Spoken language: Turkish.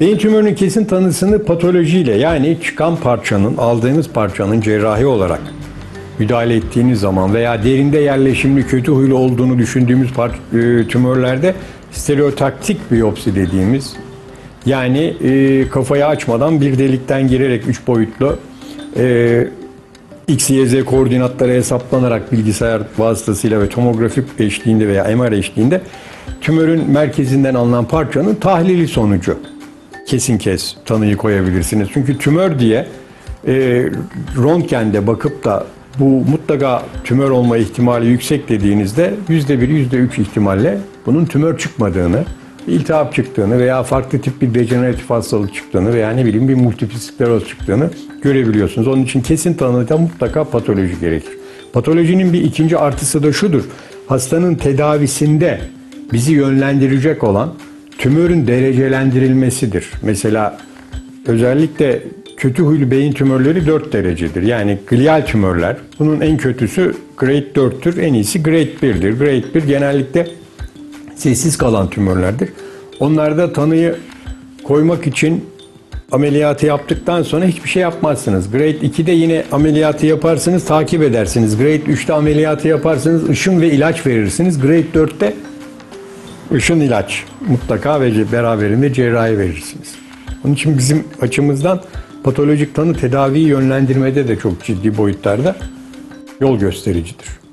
Beyin tümörünün kesin tanısını patolojiyle yani çıkan parçanın, aldığınız parçanın cerrahi olarak müdahale ettiğiniz zaman veya derinde yerleşimli kötü huylu olduğunu düşündüğümüz e, tümörlerde stereotaktik biyopsi dediğimiz yani e, kafayı açmadan bir delikten girerek üç boyutlu e, X, Y, Z koordinatları hesaplanarak bilgisayar vasıtasıyla ve tomografik eşliğinde veya MR eşliğinde tümörün merkezinden alınan parçanın tahlili sonucu kesin kes tanıyı koyabilirsiniz. Çünkü tümör diye e, röntgende bakıp da bu mutlaka tümör olma ihtimali yüksek dediğinizde yüzde bir, yüzde üç ihtimalle bunun tümör çıkmadığını, iltihap çıktığını veya farklı tip bir dejeneratif hastalık çıktığını veya ne bileyim bir skleroz çıktığını görebiliyorsunuz. Onun için kesin tanıda mutlaka patoloji gerekir. Patolojinin bir ikinci artısı da şudur. Hastanın tedavisinde bizi yönlendirecek olan tümörün derecelendirilmesidir. Mesela özellikle kötü huylu beyin tümörleri 4 derecedir. Yani glial tümörler. Bunun en kötüsü grade 4'tür. En iyisi grade 1'dir. Grade 1 genellikle sessiz kalan tümörlerdir. Onlarda tanıyı koymak için ameliyatı yaptıktan sonra hiçbir şey yapmazsınız. Grade 2'de yine ameliyatı yaparsınız, takip edersiniz. Grade 3'te ameliyatı yaparsınız, ışın ve ilaç verirsiniz. Grade 4'te ışın ilaç mutlaka ve beraberinde cerrahi verirsiniz. Onun için bizim açımızdan patolojik tanı tedaviyi yönlendirmede de çok ciddi boyutlarda yol göstericidir.